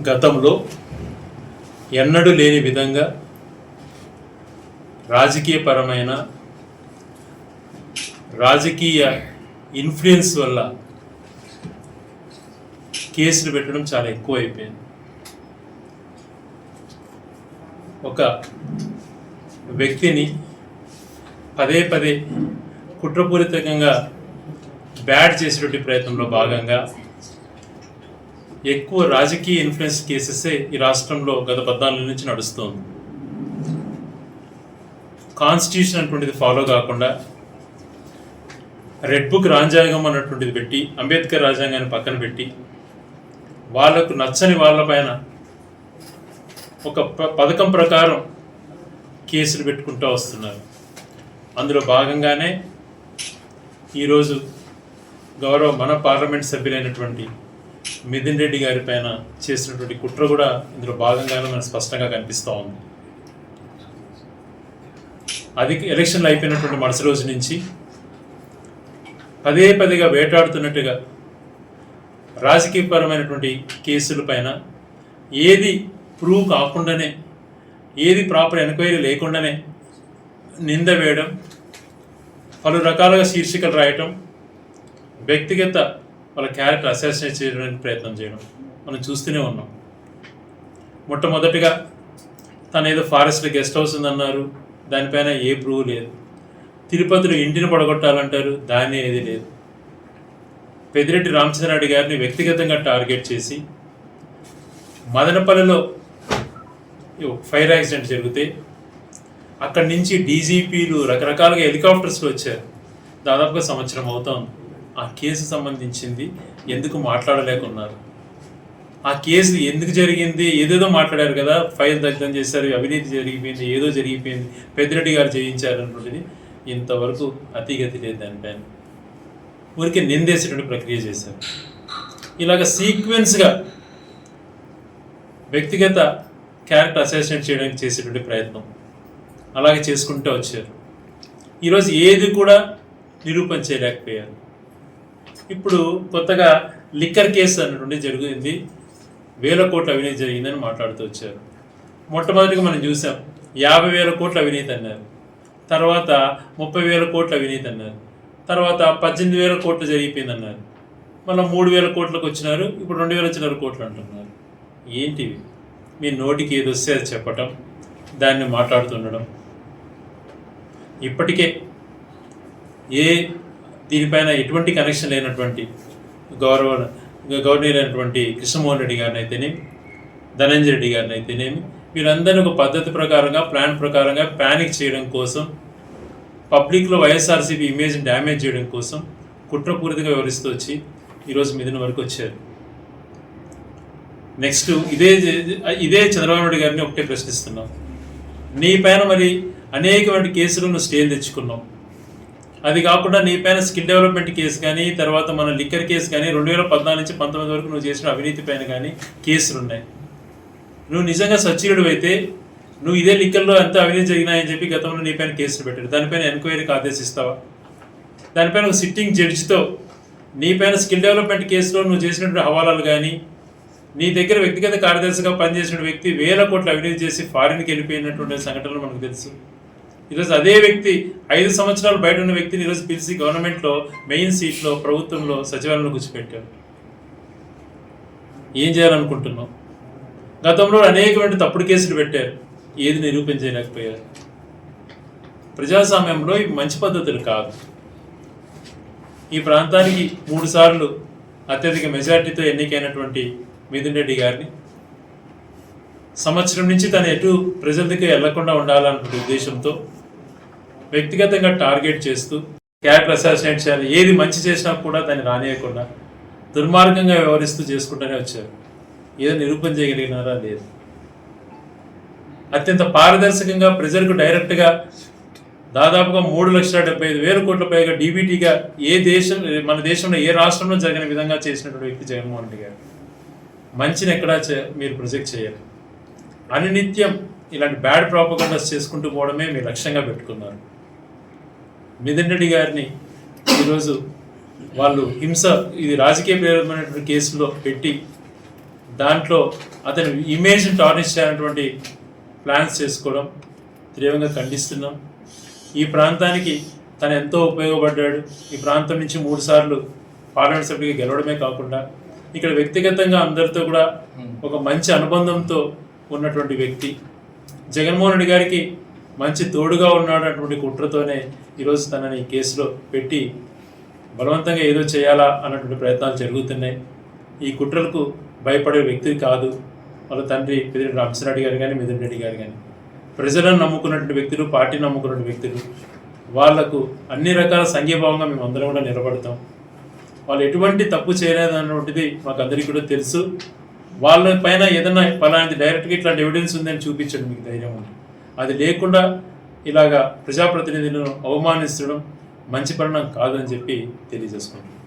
గతంలో ఎన్నడూ లేని విధంగా రాజకీయపరమైన రాజకీయ ఇన్ఫ్లుయెన్స్ వల్ల కేసులు పెట్టడం చాలా ఎక్కువ అయిపోయింది ఒక వ్యక్తిని పదే పదే కుట్రపూరితంగా బ్యాడ్ చేసేటువంటి ప్రయత్నంలో భాగంగా ఎక్కువ రాజకీయ ఇన్ఫ్లుయెన్స్ కేసెసే ఈ రాష్ట్రంలో గత పద్నాలుగు నుంచి నడుస్తోంది. కాన్స్టిట్యూషన్ అటువంటిది ఫాలో కాకుండా రెడ్ బుక్ రాజ్యాంగం అన్నటువంటిది పెట్టి అంబేద్కర్ రాజ్యాంగాన్ని పక్కన పెట్టి వాళ్ళకు నచ్చని వాళ్ళపైన ఒక ప- పథకం ప్రకారం కేసులు పెట్టుకుంటూ వస్తున్నారు. అందులో భాగంగానే ఈరోజు గౌరవ మన పార్లమెంట్ సభ్యులైనటువంటి మిథున్ రెడ్డి గారి పైన చేసినటువంటి కుట్ర కూడా ఇందులో భాగంగానే మనకు స్పష్టంగా కనిపిస్తూ ఉంది. అది ఎలక్షన్లు అయిపోయినటువంటి మరుసటి రోజు నుంచి పదే పదేగా వేటాడుతున్నట్టుగా రాజకీయపరమైనటువంటి కేసుల పైన ఏది ప్రూవ్ కాకుండానే ఏది ప్రాపర్ ఎంక్వైరీ లేకుండానే నింద వేయడం పలు రకాలుగా శీర్షికలు రాయటం వ్యక్తిగత వాళ్ళ క్యారెక్టర్ అసాసినేట్ చేయడానికి ప్రయత్నం చేయడం. మనం చూస్తూనే ఉన్నాం. మొట్టమొదటిగా తను ఏదో ఫారెస్ట్లో గెస్ట్ హౌస్ ఉందన్నారు. దానిపైన ఏ ప్రూవ్ లేదు. తిరుపతిలో ఇంటిని పడగొట్టాలంటారు. దాని ఏది లేదు. పెద్దిరెడ్డి రామచంద్రారెడ్డి గారిని వ్యక్తిగతంగా టార్గెట్ చేసి మదనపల్లిలో ఫైర్ యాక్సిడెంట్ జరిగితే అక్కడి నుంచి డీజీపీలు రకరకాలుగా హెలికాప్టర్స్లో వచ్చారు. దాదాపుగా సంవత్సరం అవుతోంది. ఆ కేసు సంబంధించింది ఎందుకు మాట్లాడలేకున్నారు? ఆ కేసు ఎందుకు జరిగింది? ఏదేదో మాట్లాడారు కదా ఫైల్ దగ్ధం చేశారు అవినీతి జరిగిపోయింది ఏదో జరిగిపోయింది పెద్దిరెడ్డి గారు జయించారు అన్నటువంటిది ఇంతవరకు అతిగతి లేదు దానిపైన ఊరికే నిందేసేటువంటి ప్రక్రియ చేశారు. ఇలాగ సీక్వెన్స్గా వ్యక్తిగత క్యారెక్టర్ అసెస్మెంట్ చేయడానికి చేసేటువంటి ప్రయత్నం. అలాగే చేసుకుంటూ వచ్చారు. ఈరోజు ఏది కూడా నిరూపణ చేయలేకపోయారు. ఇప్పుడు కొత్తగా లిక్కర్ కేసు అన్నటువంటి జరిగింది. వేల కోట్ల అవినీతి జరిగిందని మాట్లాడుతూ వచ్చారు. మొట్టమొదటిగా మనం చూసాం యాభై వేల కోట్ల అవినీతి అన్నారు. తర్వాత ముప్పై వేల కోట్ల అవినీతి అన్నారు. తర్వాత పద్దెనిమిది వేల కోట్లు జరిగిపోయింది అన్నారు. మళ్ళీ మూడు వేల కోట్లకు వచ్చినారు ఇప్పుడు రెండు వేల చిల్లర కోట్లు అంటున్నారు. ఏంటివి మీ నోటికి ఏది వస్తే అది చెప్పటం దాన్ని మాట్లాడుతుండడం ఇప్పటికే ఏ దీనిపైన ఎటువంటి కనెక్షన్ లేనటువంటి గౌరవ గవర్నర్ అయినటువంటి కృష్ణమోహన్ రెడ్డి గారిని అయితేనేమి ధనంజయ రెడ్డి గారిని అయితేనేమి వీరందరినీ ఒక పద్ధతి ప్రకారంగా ప్లాన్ ప్రకారంగా ప్యానిక్ చేయడం కోసం పబ్లిక్లో వైఎస్ఆర్సీపీ ఇమేజ్ డ్యామేజ్ చేయడం కోసం కుట్రపూరితగా వివరిస్తూ వచ్చి ఈరోజు మిథున వరకు వచ్చారు. నెక్స్ట్ ఇదే ఇదే చంద్రబాబు నాయుడు గారిని ఒకటే ప్రశ్నిస్తున్నాం. నీ పైన మరి అనేకమైన కేసులు నువ్వు స్టేలు తెచ్చుకున్నావు అది కాకుండా నీ పైన స్కిల్ డెవలప్మెంట్ కేసు కానీ తర్వాత మన లిక్కర్ కేసు కానీ రెండు వేల పద్నాలుగు నుంచి పంతొమ్మిది వరకు నువ్వు చేసిన అవినీతి పైన కానీ కేసులు ఉన్నాయి. నువ్వు నిజంగా సచ్చీయుడు అయితే నువ్వు ఇదే లిక్కర్లో ఎంత అవినీతి జరిగినాయని చెప్పి గతంలో నీ పైన కేసులు పెట్టాడు దానిపైన ఎంక్వైరీకి ఆదేశిస్తావా? దానిపైన ఒక సిట్టింగ్ జడ్జితో నీ పైన స్కిల్ డెవలప్మెంట్ కేసులో నువ్వు చేసినటువంటి హవాలాలు కానీ నీ దగ్గర వ్యక్తిగత కార్యదర్శిగా పనిచేసిన వ్యక్తి వేల కోట్ల అవినీతి చేసి ఫారిన్కి వెళ్ళిపోయినటువంటి సంఘటనలు మనకు తెలుసు. ఈరోజు అదే వ్యక్తి ఐదు సంవత్సరాలు బయట ఉన్న వ్యక్తిని ఈరోజు పిలిచి గవర్నమెంట్లో మెయిన్ సీట్లో ప్రభుత్వంలో సచివాలయంలో కూర్చోపెట్టారు ఏం చేయాలనుకుంటున్నావు? గతంలో అనేకమైన తప్పుడు కేసులు పెట్టారు. ఏది నిరూపించలేకపోయారు ప్రజాస్వామ్యంలో ఇవి మంచి పద్ధతులు కాదు. ఈ ప్రాంతానికి మూడు సార్లు అత్యధిక మెజార్టీతో ఎన్నికైనటువంటి మిథున్ రెడ్డి గారిని సంవత్సరం నుంచి తను ఎటు ప్రజల దగ్గర వెళ్ళకుండా ఉండాలన్న ఉద్దేశంతో వ్యక్తిగతంగా టార్గెట్ చేస్తూ క్యారెక్టర్ అసాసినేట్ చేయాలి ఏది మంచి చేసినా కూడా దాన్ని రానియకుండా దుర్మార్గంగా వ్యవహరిస్తూ చేసుకుంటూనే వచ్చారు. ఏదో నిరూపణ చేయగలిగినారా లేదు. అత్యంత పారదర్శకంగా ప్రజలకు డైరెక్ట్గా దాదాపుగా మూడు లక్షల డెబ్బై ఐదు వేల కోట్ల పైగా డీబీటీగా ఏ దేశం మన దేశంలో ఏ రాష్ట్రంలో జరిగిన విధంగా చేసినటువంటి వ్యక్తి జగన్మోహన్ రెడ్డి గారు. మంచిని ఎక్కడా చే- మీరు ప్రొజెక్ట్ చేయాలి అనునిత్యం ఇలాంటి బ్యాడ్ ప్రాపగండాస్ చేసుకుంటూ పోవడమే మీరు లక్ష్యంగా పెట్టుకున్నారు. మిథున్ రెడ్డి గారిని ఈరోజు వాళ్ళు హింస ఇది రాజకీయ ప్రేరమైనటువంటి కేసులో పెట్టి దాంట్లో అతని ఇమేజ్ని టార్నిష్ చేయాలన్నటువంటి ప్లాన్స్ చేసుకోవడం తీవ్రంగా ఖండిస్తున్నాం. ఈ ప్రాంతానికి తను ఎంతో ఉపయోగపడ్డాడు. ఈ ప్రాంతం నుంచి మూడు సార్లు పార్లమెంట్ సభ్యుడిగా గెలవడమే కాకుండా ఇక్కడ వ్యక్తిగతంగా అందరితో కూడా ఒక మంచి అనుబంధంతో ఉన్నటువంటి వ్యక్తి. జగన్మోహన్ రెడ్డి గారికి మంచి తోడుగా ఉన్నటువంటి కుట్రతోనే ఈరోజు తనని కేసులో పెట్టి బలవంతంగా ఏదో చేయాలా అన్నటువంటి ప్రయత్నాలు జరుగుతున్నాయి. ఈ కుట్రలకు భయపడే వ్యక్తి కాదు. వాళ్ళ తండ్రి పెద్దిరెడ్డి రామచంద్రరెడ్డి గారు కానీ మిథున్ రెడ్డి గారు కానీ ప్రజలను నమ్ముకున్నటువంటి వ్యక్తులు పార్టీని నమ్ముకున్నటువంటి వ్యక్తులు. వాళ్ళకు అన్ని రకాల సంఘీభావంగా మేము అందరం కూడా నిలబడతాం. వాళ్ళు ఎటువంటి తప్పు చేయలేదు అన్నటువంటిది మాకు అందరికీ కూడా తెలుసు. వాళ్ళ పైన ఏదైనా పలాంటి డైరెక్ట్గా ఇట్లాంటి ఎవిడెన్స్ ఉందని చూపించండి మీకు ధైర్యం ఉంది. అది లేకుండా ఇలాగా ప్రజాప్రతినిధులను అవమానించడం మంచి పరిణామం కాదని చెప్పి తెలియజేసుకుంటున్నాను.